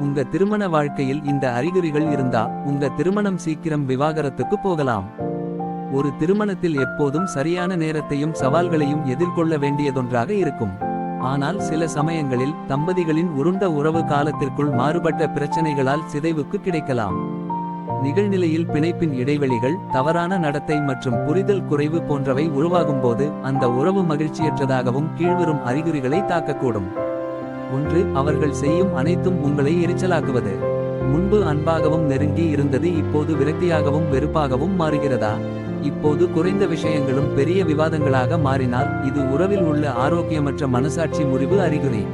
உங்க திருமண வாழ்க்கையில் இந்த அறிகுறிகள் இருந்தா உங்க திருமணம் சீக்கிரம் விவாகரத்துக்கு போகலாம். ஒரு திருமணத்தில் எப்போதும் சரியான நேரத்தையும் சவால்களையும் எதிர்கொள்ள வேண்டியதொன்றாக இருக்கும். ஆனால் சில சமயங்களில் தம்பதிகளின் உருண்ட உறவு காலத்திற்குள் மாறுபட்ட பிரச்சனைகளால் சிதைவுக்கு கிடைக்கலாம். நிகழ்நிலையில் பிணைப்பின் இடைவெளிகள் தவறான நடத்தை மற்றும் புரிதல் குறைவு போன்றவை உருவாகும்போது அந்த உறவு மகிழ்ச்சியற்றதாகவும் கீழ்வரும் அறிகுறிகளை தாக்கக்கூடும். ஒன்று அவர்கள் செய்யும் அனைத்தும் உங்களை எரிச்சலாக்குவது. முன்பு அன்பாகவும் நெருங்கி இருந்தது இப்போது விரக்தியாகவும் வெறுப்பாகவும் மாறுகிறதா? இப்போது குறைந்த விஷயங்களும் பெரிய விவாதங்களாக மாறினால் இது உறவில் உள்ள ஆரோக்கியமற்ற மனசாட்சி முறிவு அறிகுறி.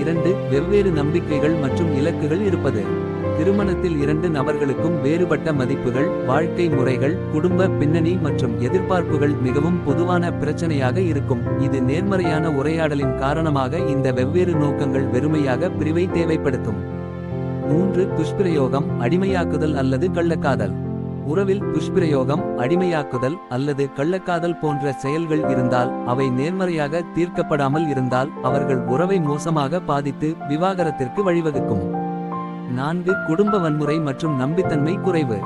இரண்டு வெவ்வேறு நம்பிக்கைகள் மற்றும் இலக்குகள் இருப்பது. திருமணத்தில் இரண்டு நபர்களுக்கும் வேறுபட்ட மதிப்புகள் வாழ்க்கை முறைகள் குடும்ப பின்னணி மற்றும் எதிர்பார்ப்புகள் மிகவும் பொதுவான பிரச்சனையாக இருக்கும். இது நேர்மறையான உரையாடலின் காரணமாக இந்த வெவ்வேறு நோக்கங்கள் வெறுமையாக பிரிவை தேவைப்படுத்தும். மூன்று துஷ்பிரயோகம் அடிமையாக்குதல் அல்லது கள்ளக்காதல். உறவில் துஷ்பிரயோகம் அடிமையாக்குதல் அல்லது கள்ளக்காதல் போன்ற செயல்கள் இருந்தால் அவை நேர்மறையாக தீர்க்கப்படாமல் இருந்தால் அவர்கள் உறவை மோசமாக பாதித்து விவாகரத்திற்கு வழிவகுக்கும். நான்கு குடும்ப வன்முறை மற்றும் நம்பித்தன்மை குறைவு.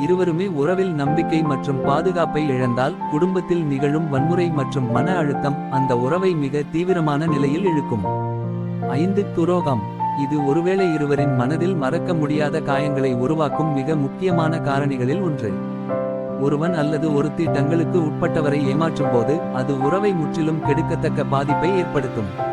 இருவருமே உறவில் நம்பிக்கை மற்றும் பாதுகாப்பை இழந்தால் குடும்பத்தில் நிகழும் வன்முறை மற்றும் மன அழுத்தம் அந்த உறவை மிக தீவிரமான நிலையில் இழுக்கும். ஐந்து துரோகம். இது ஒருவேளை இருவரின் மனதில் மறக்க முடியாத காயங்களை உருவாக்கும் மிக முக்கியமான காரணிகளில் ஒன்று. ஒருவன் அல்லது ஒருத்தி தங்களுக்கு உட்பட்டவரை ஏமாற்றும் போது அது உறவை முற்றிலும் கெடுக்கத்தக்க பாதிப்பை ஏற்படுத்தும்.